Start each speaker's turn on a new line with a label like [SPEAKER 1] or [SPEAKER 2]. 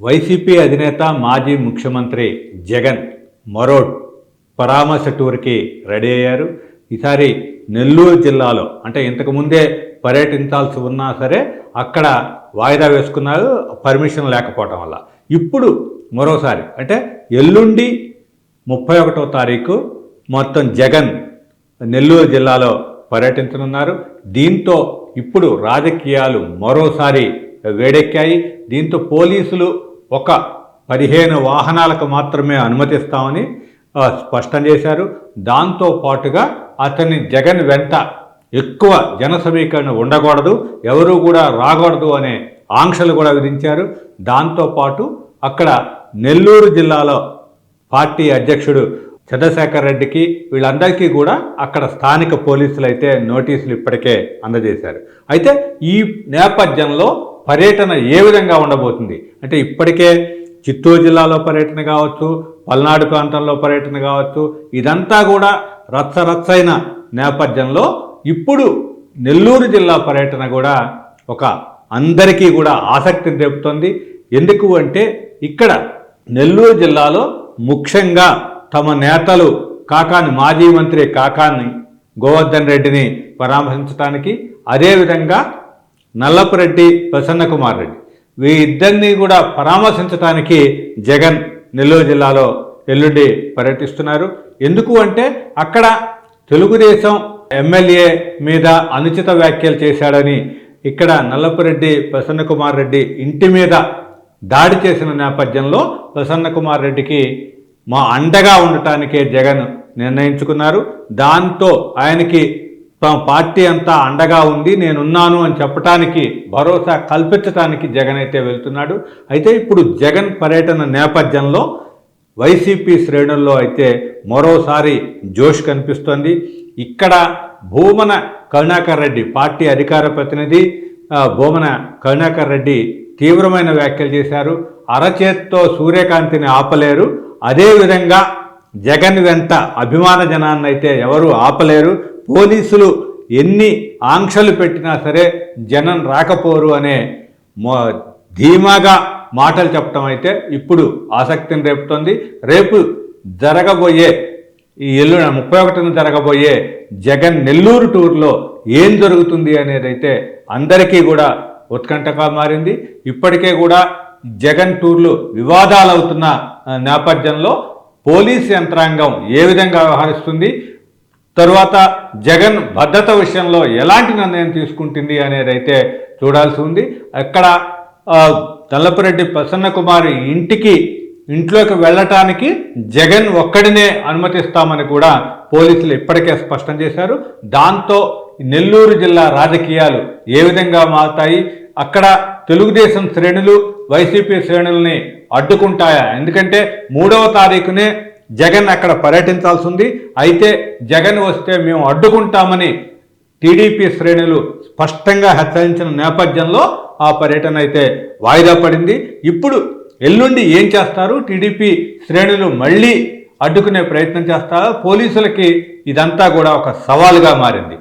[SPEAKER 1] YCP అధినేత మాజీ ముఖ్యమంత్రి జగన్ మరో పరామర్శ టూర్కి రెడీ అయ్యారు. ఈసారి నెల్లూరు జిల్లాలో అంటే ఇంతకుముందే పర్యటించాల్సి ఉన్నా సరే అక్కడ వాయిదా వేసుకున్నారు పర్మిషన్ లేకపోవటం వల్ల. ఇప్పుడు మరోసారి అంటే ఎల్లుండి ముప్పై ఒకటో తారీఖు మొత్తం జగన్ నెల్లూరు జిల్లాలో పర్యటించనున్నారు. దీంతో ఇప్పుడు రాజకీయాలు మరోసారి వేడెక్కాయి. దీంతో పోలీసులు ఒక పదిహేను వాహనాలకు మాత్రమే అనుమతిస్తామని స్పష్టం చేశారు. దాంతో పాటుగా అతని జగన్ వెంట ఎక్కువ జన సమీకరణ ఉండకూడదు ఎవరు కూడా రాకూడదు అనే ఆంక్షలు కూడా విధించారు. దాంతోపాటు అక్కడ నెల్లూరు జిల్లాలో పార్టీ అధ్యక్షుడు చంద్రశేఖర్ రెడ్డికి వీళ్ళందరికీ కూడా అక్కడ స్థానిక పోలీసులు అయితే నోటీసులు ఇప్పటికే అందజేశారు. అయితే ఈ నేపథ్యంలో పర్యటన ఏ విధంగా ఉండబోతుంది? అంటే ఇప్పటికే చిత్తూరు జిల్లాలో పర్యటన కావచ్చు పల్నాడు ప్రాంతంలో పర్యటన కావచ్చు ఇదంతా కూడా రచ్చరచ్చైన నేపథ్యంలో ఇప్పుడు నెల్లూరు జిల్లా పర్యటన కూడా ఒక అందరికీ కూడా ఆసక్తిని రేపుతోంది ఎందుకు అంటే ఇక్కడ నెల్లూరు జిల్లాలో ముఖ్యంగా తమ నేతలు కాకాని మాజీ మంత్రి కాకాని గోవర్ధన్ రెడ్డిని పరామర్శించడానికి అదేవిధంగా నల్లపురెడ్డి ప్రసన్న కుమార్ రెడ్డి వీరిద్దరినీ కూడా పరామర్శించడానికి జగన్ నెల్లూరు జిల్లాలో ఎల్లుండి పర్యటిస్తున్నారు. ఎందుకు అంటే అక్కడ తెలుగుదేశం ఎమ్మెల్యే మీద అనుచిత వ్యాఖ్యలు చేశాడని ఇక్కడ నల్లపురెడ్డి ప్రసన్న కుమార్ రెడ్డి ఇంటి మీద దాడి చేసిన నేపథ్యంలో ప్రసన్న కుమార్ రెడ్డికి మా అండగా ఉండటానికే జగన్ నిర్ణయించుకున్నారు. దాంతో ఆయనకి తమ పార్టీ అంతా అండగా ఉంది నేనున్నాను అని చెప్పటానికి భరోసా కల్పించడానికి జగన్ అయితే వెళ్తున్నాడు. అయితే ఇప్పుడు జగన్ పర్యటన నేపథ్యంలో వైసీపీ శ్రేణుల్లో అయితే మరోసారి జోష్ కనిపిస్తోంది. ఇక్కడ భూమన కరుణాకర్ రెడ్డి పార్టీ అధికార ప్రతినిధి భూమన కరుణాకర్ రెడ్డి తీవ్రమైన వ్యాఖ్యలు చేశారు. అరచేత్తో సూర్యకాంతిని ఆపలేరు. అదేవిధంగా జగన్ వెంట అభిమాన జనాన్ని అయితే ఎవరు ఆపలేరు. పోలీసులు ఎన్ని ఆంక్షలు పెట్టినా సరే జనం రాకపోరు అనే మో ధీమాగా మాటలు చెప్పడం అయితే ఇప్పుడు ఆసక్తిని రేపుతోంది. రేపు జరగబోయే ఈ ఎల్లున ముప్పై ఒకటిన జరగబోయే జగన్ నెల్లూరు టూర్లో ఏం జరుగుతుంది అనేదైతే అందరికీ కూడా ఉత్కంఠగా మారింది. ఇప్పటికే కూడా జగన్ టూర్లు వివాదాలు అవుతున్న నేపథ్యంలో పోలీస్ యంత్రాంగం ఏ విధంగా వ్యవహరిస్తుంది తరువాత జగన్ భద్రత విషయంలో ఎలాంటి నిర్ణయం తీసుకుంటుంది అనేది అయితే చూడాల్సి ఉంది. అక్కడ తల్లపురెడ్డి ప్రసన్న కుమారి ఇంటికి ఇంట్లోకి వెళ్ళటానికి జగన్ ఒక్కడినే అనుమతిస్తామని కూడా పోలీసులు ఇప్పటికే స్పష్టం చేశారు. దాంతో నెల్లూరు జిల్లా రాజకీయాలు ఏ విధంగా మారుతాయి? అక్కడ తెలుగుదేశం శ్రేణులు వైసీపీ శ్రేణుల్ని అడ్డుకుంటాయా? ఎందుకంటే మూడవ తారీఖునే జగన్ అక్కడ పర్యటించాల్సి ఉంది అయితే జగన్ వస్తే మేము అడ్డుకుంటామని టీడీపీ శ్రేణులు స్పష్టంగా హెచ్చరించిన నేపథ్యంలో ఆ పర్యటన అయితే వాయిదా పడింది. ఇప్పుడు ఎల్లుండి ఏం చేస్తారు? టీడీపీ శ్రేణులు మళ్ళీ అడ్డుకునే ప్రయత్నం చేస్తారా? పోలీసులకి ఇదంతా కూడా ఒక సవాలుగా మారింది.